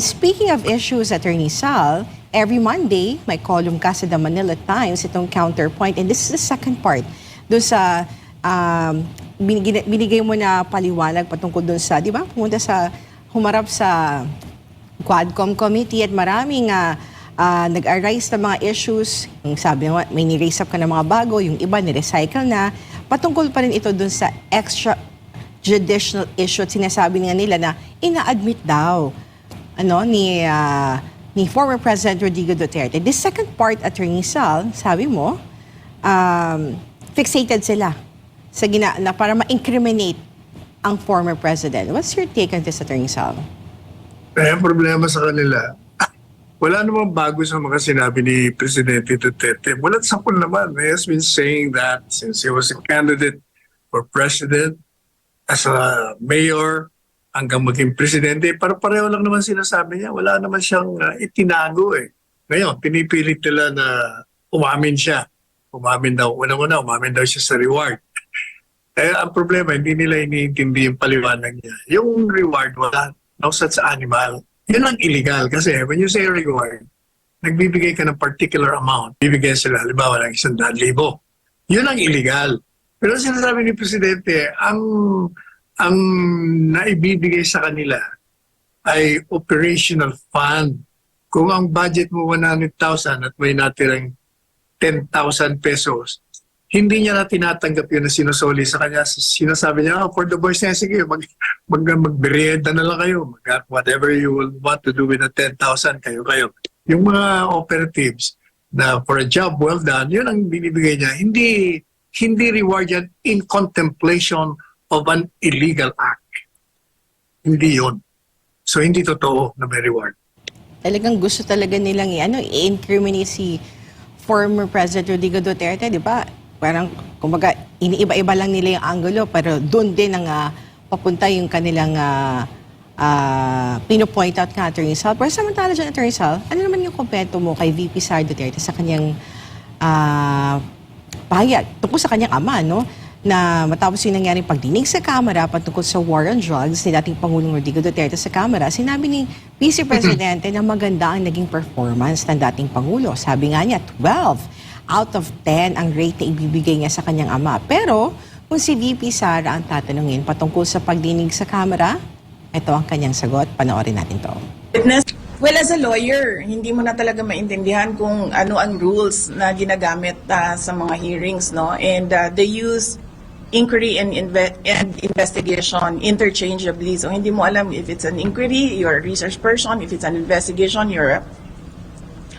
Speaking of issues, Attorney Sal, every Monday, may column ka sa The Manila Times, itong counterpoint. And this is the second part. Doon sa, um, binigay, binigay mo na paliwanag patungkol doon sa, di ba, pumunta sa, humarap sa Quadcom Committee at maraming ah, ah, nag-arise na mga issues. Yung sabi mo, may ni-raise up ka ng mga bago, yung iba ni-recycle na. Patungkol pa rin ito doon sa extra judicial issue at sinasabi nga nila na ina-admit daw ano ni ah, ni former President Rodrigo Duterte. The second part, Attorney Sal, sabi mo, um, fixated sila sa gina na para ma-incriminate ang former president. What's your take on this, Attorney Sal? Eh, ang problema sa kanila, wala namang bago sa mga sinabi ni Presidente Duterte. Walang sapul naman. He has been saying that since he was a candidate for president, as a mayor, hanggang maging presidente, para pareho lang naman sinasabi niya. Wala naman siyang uh, itinago eh. Ngayon, pinipilit nila na umamin siya. Umamin daw. Una-una, umamin daw siya sa reward. Eh, ang problema, hindi nila iniintindi yung paliwanag niya. Yung reward, wala. No such animal. Yun ang illegal. Kasi when you say reward, nagbibigay ka ng particular amount. Bibigyan sila, halimbawa, ng isang daan. Yun ang illegal. Pero sinasabi ni Presidente, ang ang naibibigay sa kanila ay operational fund. Kung ang budget mo 100,000 at may natirang 10,000 pesos, hindi niya na tinatanggap yun na sinusoli sa kanya. Sinasabi niya, oh, for the boys na sige, mag, mag, magmerienda na lang kayo. Mag, whatever you will want to do with the 10,000, kayo-kayo. Yung mga operatives na for a job well done, yun ang binibigay niya. Hindi, hindi reward yan in contemplation of an illegal act. Hindi yun. So, hindi totoo na may reward. Talagang gusto talaga nilang i- ano, i-incriminate si former President Rodrigo Duterte, di ba? Parang, kumbaga, iniiba-iba lang nila yung angulo, pero doon din ang ah, papunta yung kanilang uh, pinopoint out ka, Attorney Sal. Pero samantala dyan, Attorney Sal, ano naman yung kompeto mo kay VP Sara Duterte sa kanyang ah, pahayag tungkol sa kanyang ama, no? Na matapos yung nangyaring pagdinig sa Kamara patungkol sa war on drugs ni dating Pangulong Rodrigo Duterte sa Kamara, sinabi ni Vice Presidente na maganda ang naging performance ng dating Pangulo. Sabi nga niya, 12 out of 10 ang rate na ibibigay niya sa kanyang ama. Pero kung si VP Sara ang tatanungin patungkol sa pagdinig sa Kamara, ito ang kanyang sagot. Panoorin natin to. Witness, well, as a lawyer, hindi mo na talaga maintindihan kung ano ang rules na ginagamit ah, sa mga hearings, no? And uh, they use inquiry and, inve- and investigation interchangeably. So, hindi mo alam if it's an inquiry, you're a research person. If it's an investigation, you're a,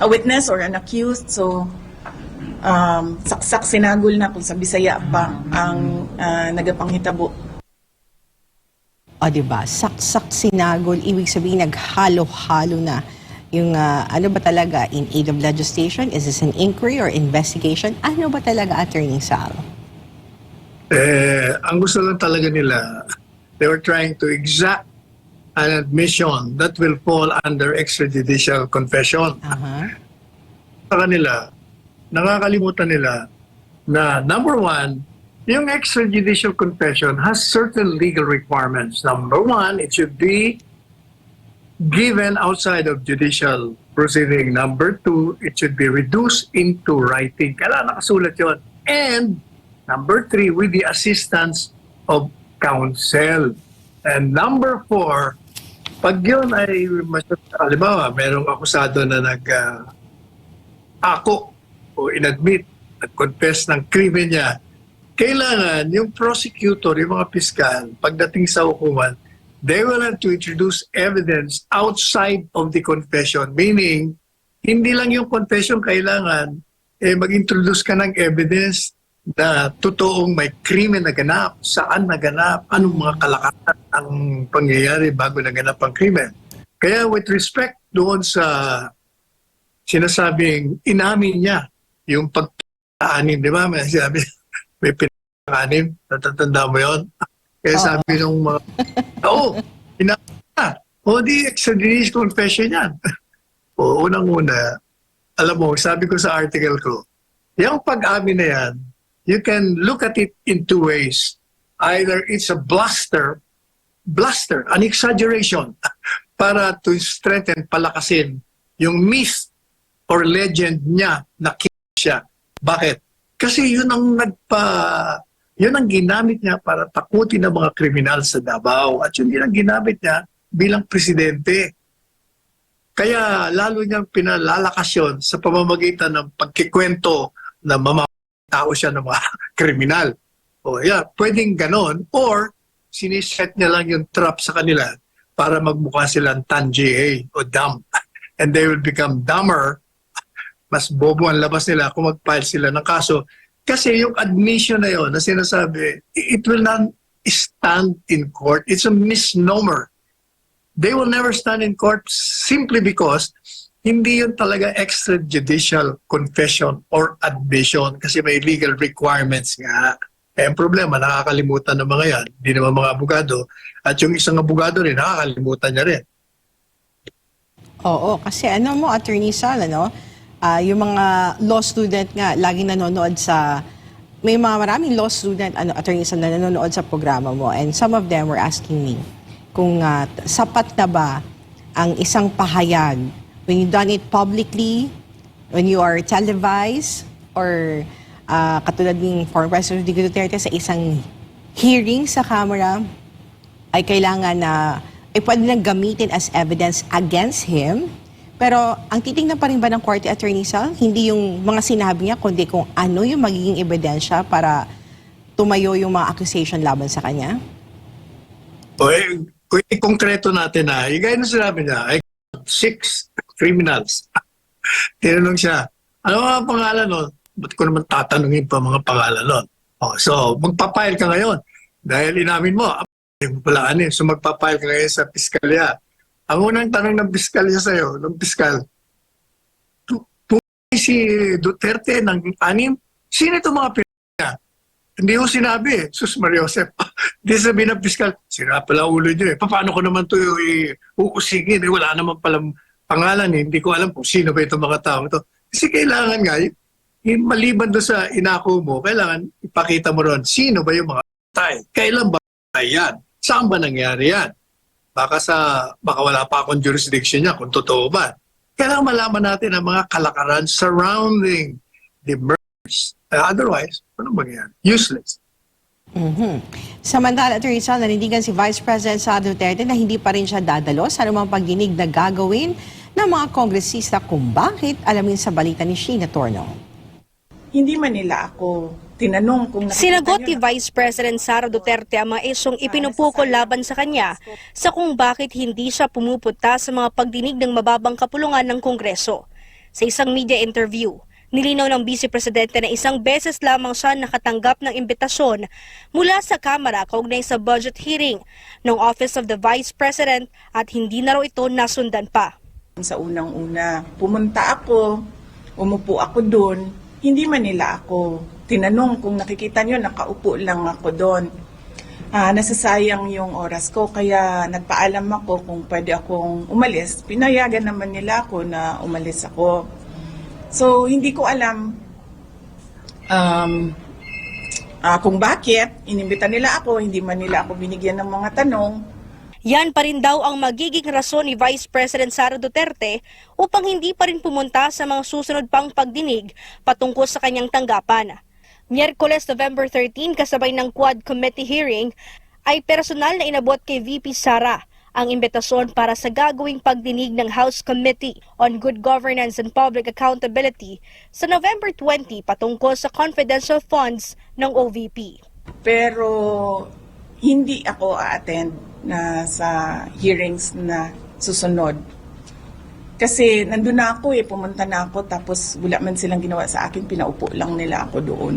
a witness or an accused. So, um, saksak sinagol na kung sa Bisaya pa ang ah, nagapanghitabo. O, di ba? Saksak sinagol, ibig sabihin naghalo-halo na. Yung ah, ano ba talaga, in aid of legislation? Is this an inquiry or investigation? Ano ba talaga, Attorney Sal? Eh, ang gusto lang talaga nila, they were trying to exact an admission that will fall under extrajudicial confession. Aha. Sa kanila, nakakalimutan nila na number one, yung extrajudicial confession has certain legal requirements. Number one, it should be given outside of judicial proceeding. Number two, it should be reduced into writing. Kailangan nakasulat yun. And number three, with the assistance of counsel. And number four, pag yun ay, halimbawa, merong akusado na nag, ah, ako o inadmit, nag-confess ng krimen niya, kailangan yung prosecutor, yung mga piskal, pagdating sa hukuman, they will have to introduce evidence outside of the confession. Meaning, hindi lang yung confession kailangan, eh, mag-introduce ka ng evidence na totoong may krimen na ganap, saan naganap, anong mga kalakatan ang pangyayari bago naganap ang krimen. Kaya with respect doon sa sinasabing inamin niya yung pagkaanim, di ba? May sinabi, may pinakaanim, natatanda mo yon Kaya Oo. sabi ng mga, oo, inamin niya. O di, extrajudicial confession yan. o unang-una, alam mo, sabi ko sa article ko, yung pag-amin na yan, you can look at it in two ways. Either it's a bluster, bluster, an exaggeration. para to strengthen, palakasin yung myth or legend niya na siya. Bakit? Kasi yun ang nagpa yun ang ginamit niya para takutin ang mga kriminal sa Davao at yun din ang ginamit niya bilang presidente. Kaya lalo niyang pinalalakas yun sa pamamagitan ng pagkikwento na mamatao siya ng mga kriminal. O yeah, pwedeng ganon or siniset niya lang yung trap sa kanila para magmukha silang tangier o dumb. And they will become dumber. Mas bobo ang labas nila kung mag-file sila ng kaso. Kasi yung admission na yun na sinasabi, it will not stand in court. It's a misnomer. They will never stand in court simply because hindi yun talaga extrajudicial confession or admission kasi may legal requirements nga. Eh, ang problema, nakakalimutan ng mga yan. Hindi naman mga abogado. At yung isang abogado rin, nakakalimutan niya rin. Oo, kasi ano mo, Attorney Sal, ano, ah, yung mga law student nga, laging nanonood sa, may mga maraming law student, ano, Attorney Sal, na nanonood sa programa mo. And some of them were asking me kung t- sapat na ba ang isang pahayag when you done it publicly, when you are televised, or ah, katulad ng former President Duterte sa isang hearing sa camera, ay kailangan na ay pwede nang gamitin as evidence against him. Pero ang titingnan pa rin ba ng Court Attorney Sal, hindi yung mga sinabi niya, kundi kung ano yung magiging ebidensya para tumayo yung mga accusation laban sa kanya? O eh, kung i-konkreto natin na, yung gaya na sinabi niya, ay six criminals. Tinanong siya, ano mga pangalan nun? Ba't ko naman tatanungin pa mga pangalan nun? Oh, so, magpapile ka ngayon. Dahil inamin mo, yung pala ano eh. So, magpapile ka ngayon sa piskalya. Ang unang tanong ng piskalya sa'yo, ng piskal, tu- si Duterte ng anim, sino itong mga pinag? Hindi ko sinabi eh. Sus Maria Josep. Hindi sabi ng piskal, sira pala ulo niyo eh. Paano ko naman ito uusigin? Eh, wala naman palang pangalan eh. Hindi ko alam kung sino ba itong mga tao ito. Kasi kailangan nga, maliban doon sa inako mo, kailangan ipakita mo ron, sino ba yung mga tay? Kailan ba yan? Saan ba nangyari yan? Baka sa, baka wala pa akong jurisdiction niya kung totoo ba. Kailangan malaman natin ang mga kalakaran surrounding the murders. Uh, otherwise, ano mangyayari? Useless. Mhm. Samantala, Sal, nanindigan si Vice President Sara Duterte na hindi pa rin siya dadalo sa anumang pagdinig na gagawin ng mga kongresista kung bakit alamin sa balita ni Sheena Torno. Hindi man nila ako tinanong kung Sinagot ni Vice President Sara Duterte ang mga isyong ipinupukol laban sa kanya sa kung bakit hindi siya pumupunta sa mga pagdinig ng mababang kapulungan ng Kongreso. Sa isang media interview, nilinaw ng Vice Presidente na isang beses lamang siya nakatanggap ng imbitasyon mula sa Kamara kaugnay sa budget hearing ng Office of the Vice President at hindi na raw ito nasundan pa. Sa unang-una, pumunta ako, umupo ako doon, hindi man nila ako tinanong kung nakikita nyo, nakaupo lang ako doon. Ah, nasasayang yung oras ko, kaya nagpaalam ako kung pwede akong umalis. Pinayagan naman nila ako na umalis ako. So, hindi ko alam um, ah, kung bakit. Inimbita nila ako, hindi man nila ako binigyan ng mga tanong. Yan pa rin daw ang magiging rason ni Vice President Sara Duterte upang hindi pa rin pumunta sa mga susunod pang pagdinig patungkol sa kanyang tanggapan. Miyerkules November 13 kasabay ng Quad Committee hearing ay personal na inabot kay VP Sara ang imbitasyon para sa gagawing pagdinig ng House Committee on Good Governance and Public Accountability sa November 20 patungkol sa confidential funds ng OVP. Pero hindi ako a-attend na sa hearings na susunod. Kasi nandun na ako eh, pumunta na ako tapos wala man silang ginawa sa akin, pinaupo lang nila ako doon.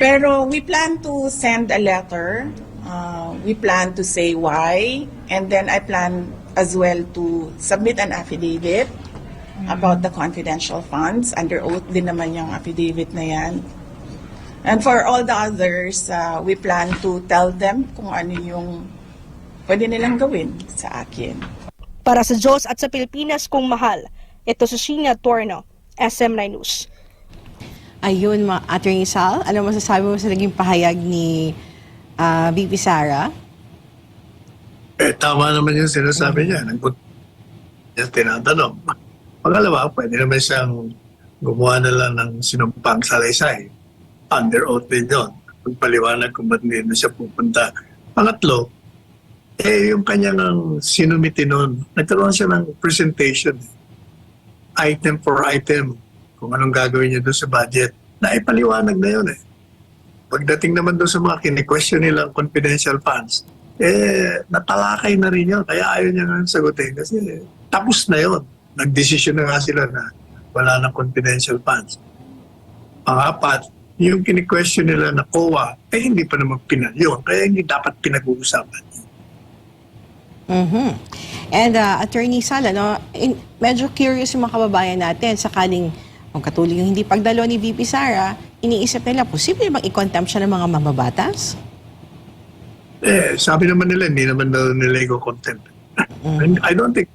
Pero we plan to send a letter. Uh, we plan to say why. And then I plan as well to submit an affidavit about the confidential funds. Under oath din naman yung affidavit na yan. And for all the others, uh, we plan to tell them kung ano yung pwede nilang gawin sa akin. Para sa Diyos at sa Pilipinas kung mahal, ito si Sheena Torno, SM9 News. Ayun, mga Attorney Sal, ano masasabi mo sa naging pahayag ni ah, VP Sara? Eh, tama naman yung sinasabi niya. Nagbut niya tinatanong. Pangalawa, pwede naman siyang gumawa na lang ng sinumpang salaysay. Under oath din yun. Pagpaliwanag kung ba't hindi siya pupunta. Pangatlo, eh, yung kanyang ang sinumiti noon, nagkaroon siya ng presentation. Item for item. Kung anong gagawin niya doon sa budget. Naipaliwanag na yun eh. Pagdating naman doon sa mga kine-question nilang confidential funds, eh, natalakay na rin yun. Kaya ayaw niya nga sagutin kasi tapos na yun. Nagdesisyon na nga sila na wala ng confidential funds. Pangapat, yung kine-question nila na COA, eh hindi pa naman pinal yun. Kaya hindi dapat pinag-uusapan. Mhm. And uh, Attorney Sala, no, in, medyo curious yung mga kababayan natin sakaling magkatuloy yung hindi pagdalo ni VP Sara, iniisip nila, posible bang i-contempt siya ng mga mababatas? Eh, sabi naman nila, hindi naman daw nila i-content. And I don't think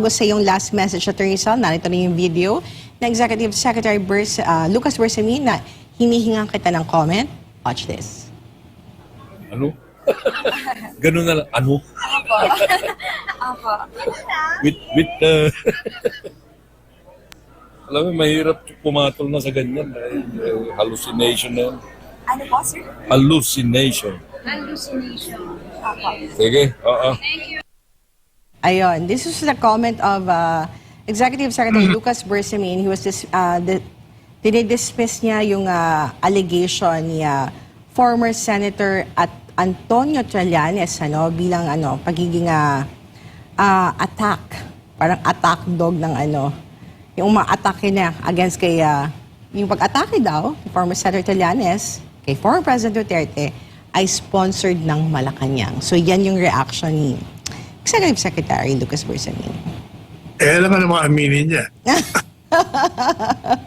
Gusto yung last message, Attorney Sal, narito na yung video na Executive Secretary Bers, uh, Lucas Bersamin na hinihingan kita ng comment. Watch this. Ano? Ganun na lang. Ano? Apo. With, with, uh, alam mo, mahirap pumatol na sa ganyan. dahil, uh, hallucination na yan. Ano po, sir? Hallucination. Hallucination. Apo. Sige, oo. Ayun, this is the comment of uh, Executive Secretary Lucas Bersamin. He was dis, uh, di, dinidismiss niya yung uh, allegation ni uh, former Senator at Antonio Trillanes ano, bilang ano, pagiging uh, uh, attack, parang attack dog ng ano, yung ma-atake niya against kay, uh, yung pag-atake daw, former Senator Trillanes, kay former President Duterte, ay sponsored ng Malacanang. So yan yung reaction ni Executive Secretary Lucas Bersamin. Eh, alam ka naman aminin niya.